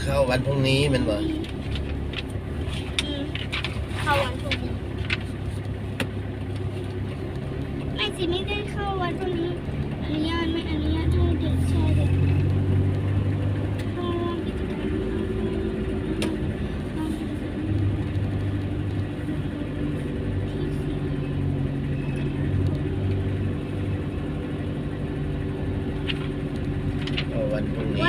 เข้าวันพรุ่งนี้มันบ่อืมเข้าวันพรุ่งนี้ไม่สิไม่ได้เข้าวันพรุ่งนี้อนุญาตไม่อนุญาตให้เด็กแช่เด็กเข้าร่วมกิจกรรม เข้าวันพรุ่งนี้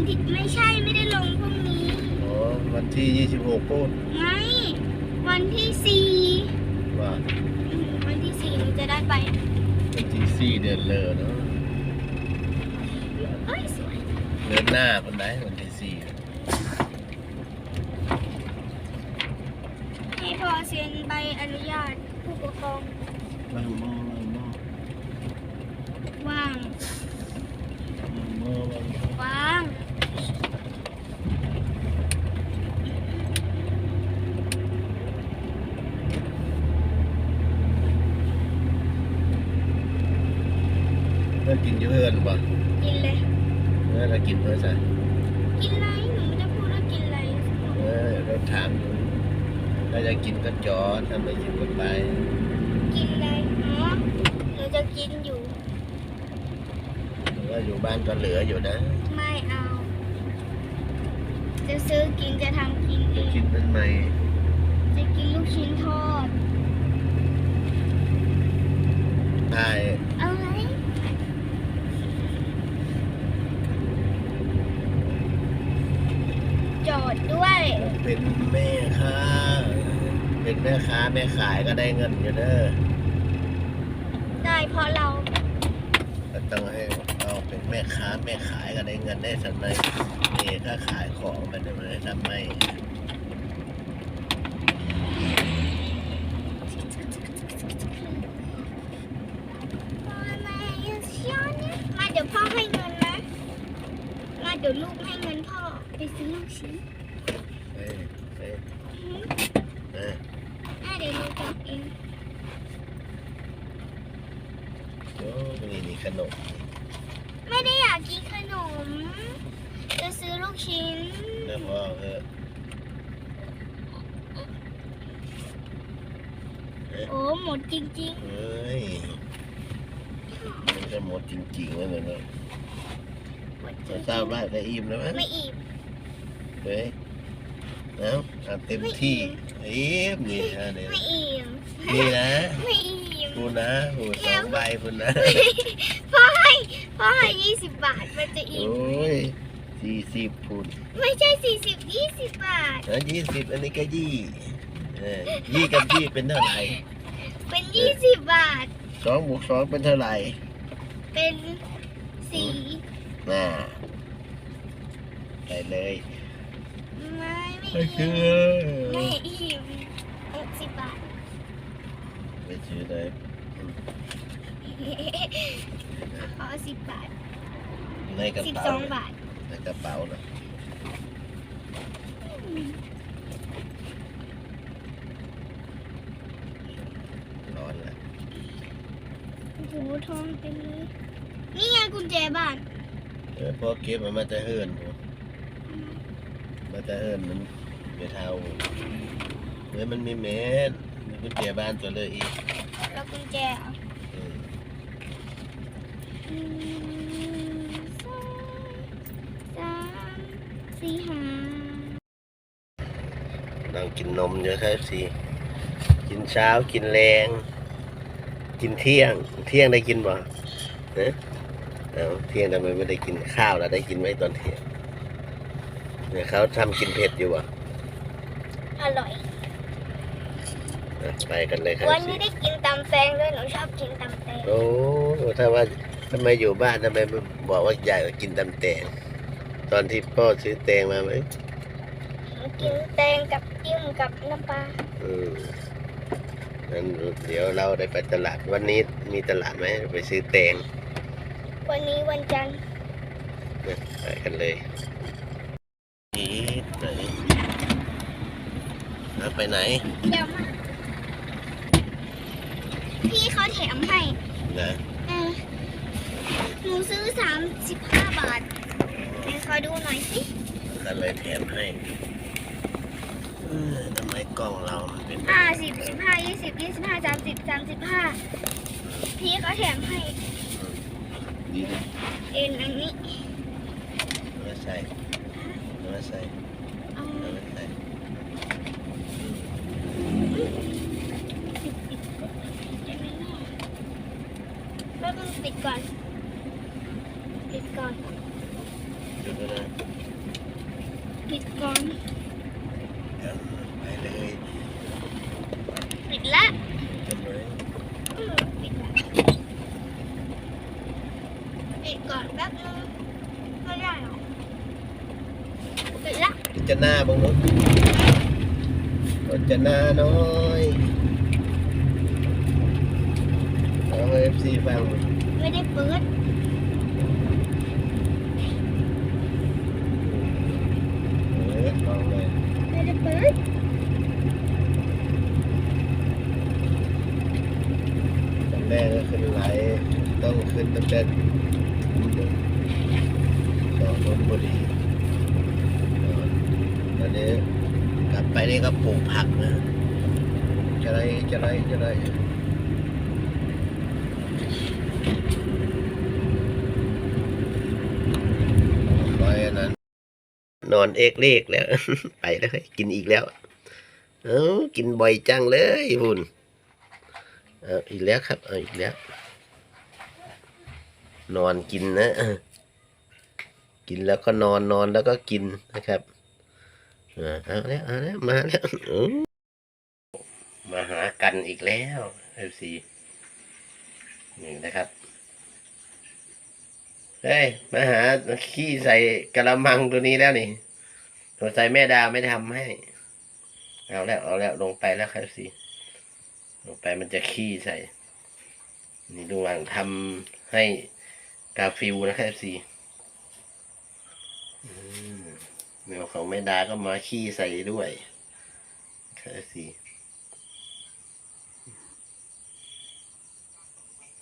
วันวันที่ไม่ใช่ไม่ได้ลงพรุ่งนี้อ๋อวันที่ยี่สิบหกพูดไงวันที่สี่ว่าอืมวันที่สี่หนูจะได้ไปวันที่สี่เดือนเลยเนาะเอ้ยสวยเดือนหน้าคนไหนวันที่สี่ให้พอเซ็นใบอนุญาตผู้ปกครองบางโมบางโมว่างบางโมบางโมว่าง เพื่อ กินเยอะเกินบ่กินเลย เออเรากินเพื่อใส่กินอะไรหนูไม่ได้พูดว่ากินอะไรเออเราถามอยู่ถ้าจะกินก็จอดถ้าไม่กินก็ไป กินอะไรอ๋อหนูจะกินอยู่หรือว่าอยู่บ้านก็เหลืออยู่นะ ไม่เอา จะซื้อกินจะทำกินเอจะงกินเป็นใหม่จะกินลูกชิ้นทอดใช่เอาไหมจอ ดด้วย เป็นแม่ค้า เป็นแม่ค้าแม่ขายก็ได้เงินอยู่เด้อได้เพราะเราก็ต้องให้เราเป็นแม่ค้าแม่ขายก็ได้เงินได้สักหน่อยเอถ้าขายของมันจะไม่ได้ทำไม่มาเดี๋ยวพ่อให้เงินนะ มาเดี๋ยวลูกให้เงินพ่อไปซื้อลูกชิ้น เอ้ยเอ้ยเอ้ย อะเดี๋ยวหนูจับเอง โอ้นี่นี่ขนมไม่ได้อยากกินขนม จะซื้อลูกชิ้นนะพ่อเออโอ้หมดจริงเอ้ยมันจะหมดจริงๆแล้วเนี่ยนะๆหมดจริจะทราบว่าจะอิ่มแล้วไหมๆไม่อิ่ม เฮ้ยเอาเอาเต็มที่อิ่มนี่ฮะเนี่ย ไม่อิ่ม นี่นะไม่อิ่มพูดนะพูดสองใบพูดนะพ่อให้พ่อให้ยี่สิบบาทมันจะอิ่มโอ้ยสี่สิบพูดไม่ใช่สี่สิบยี่สิบบาทแล้วยี่สิบอันนี้ก็ยี่เออยี่กับยี่เป็นเท่าไหร่เป็นยี่สิบบาทสองบวกสองเป็นเท่าไหร่เป็นสี่น่าไปเลยไม่ไม่ไปคือิ่อมไม่อิ่มหกสิบบาท ไปซื้อเลยขอสิบบาทในกระสิบเป๋าสองบาทในกระเป๋านะร้อนแล้วโอ้โหทองเต็มเลย นี่ไงกุญแจบ้านเออพอเก็บมันมาจะเฮิร์นผมมาจะเฮิร์นมันไม่เท่าเฮ้ยมันมีเม็ดมี กุญแจบ้านตัวเลยอีกแล้วกุญแจเหรอเออหนึ่งสองสามสี่ห้านั่งกินนมเยอะแท้สิกินเช้ากินแรงกินเที่ยง เที่ยงได้กินบ่เอ๊ะเอาเที่ยงทำไมไม่ได้กินข้าวแล้วได้กินไหมตอนเที่ยงเนี่ยเขาทำกินเผ็ดอยู่อะอร่อยอะ ไปกันเลยครับวันสินี้ได้กินตำแตงด้วยหนูชอบกินตำแตงโอ้ถ้าว่าทำไมอยู่บ้านทำไมไม่บอกว่าอยากจะกินตำแตงตอนที่พ่อซื้อแตงมาไหมหนูกินแตงกับจิ้มกับน้ำปลาอืมงั้นเดี๋ยวเราได้ไปตลาดวันนี้มีตลาดไหมไปซื้อแตงวันนี้วันจันทร์นะไปกันเลยอีไหนแล้วไปไหนเดี๋ยวมา พี่เขาแถมให้นะเออหนูซื้อสามสิบห้าบาทไหนขอดูหน่อยสิไหนก็เลยแถมให้เออทำไมกล้องเรามันเป็นห้าสิบสิบห้ายี่สิบยี่สิบห้าสามสิบสามสิบห้าพี่ก็แถมให้ดีนะเอ็นอันนี้เอามาใส่เอามาใส่ เอา เอามาใส่ จะไม่แน่ แล้วต้องปิดก่อนปิดก่อนจุดแล้ วนะปิดก่อนเออไปเลยปิดละทำไมอืมปิดละปิดก่อนแป๊บนึงไม่ได้หรอกปิดละพิจารณาบ้างเนาะพิจารณาน้อยเอาเอฟซีฟังไม่ได้เปิดเออลองเลยไม่ได้เปิดตอนแรกก็ขึ้นไหลต้องขึ้นตั้งแต่สองคนพอดีตอนนี้กลับไปนี่ก็ปลูกผักนะจะไรจะไรจะไรไปอันนั้น น อนเอกเลกแล้ว ไปแล้วกินอีกแล้ว เอ้ากินบ่อยจังเลยพุ่นเอาอีกแล้วครับเอาอีกแล้ว นอนกินนะกินแล้วก็นอนนอนแล้วก็กินนะครับเอาแล้วเอาแล้วมาแล้วมาหากันอีกแล้วเอฟซีนี่นะครับเฮ้ยมาหาขี้ใส่กระมังตัวนี้แล้วนี่ สงสัยแม่ดาวไม่ทำให้ เอาแล้วเอาแล้วลงไปแล้วครับสิลงไปมันจะขี้ใส่ นี่ดูหลังทำให้กาฟิวนะครับสิแมวของแม่ดาก็มาขี้ใส่ด้วยครับสิ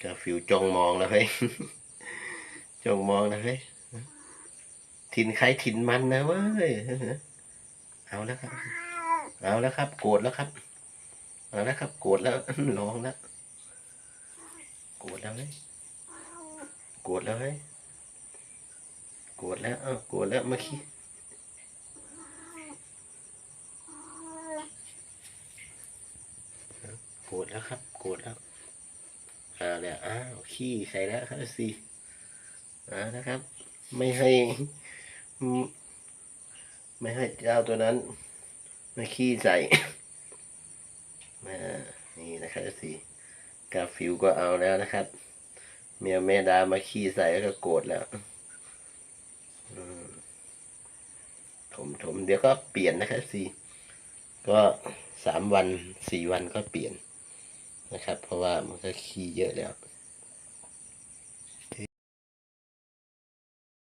กาฟิวจ้องมองแล้วเฮ้ยจ้องมองแล้วเฮ้ย ถิ่นใครถิ่นมันนะเว้ยเอาแล้วครับ เอาแล้วครับ โกรธแล้วครับ เอาแล้วครับ โกรธแล้วร้องแล้วโกรธแล้วเฮ้ยโกรธแล้วเฮ้ยโกรธแล้วเอ้าโกรธแล้วเมื่อกี้โกรธแล้วครับโกรธแล้วเอาแล้วอ้าวขี้ใส่แล้วครับสิเอานะครับ ไม่ให้ ไม่ให้เจ้าตัวนั้นมาขี้ใส่มานี่นะครับสิกาฟิวก็เอาแล้วนะครับ เมียแม่ดามาขี้ใส่แล้วก็โกรธแล้วถมถมเดี๋ยวก็เปลี่ยนนะครับสิก็สามวันสี่วันก็เปลี่ยนนะครับ เพราะว่ามันก็ขี้เยอะแล้ว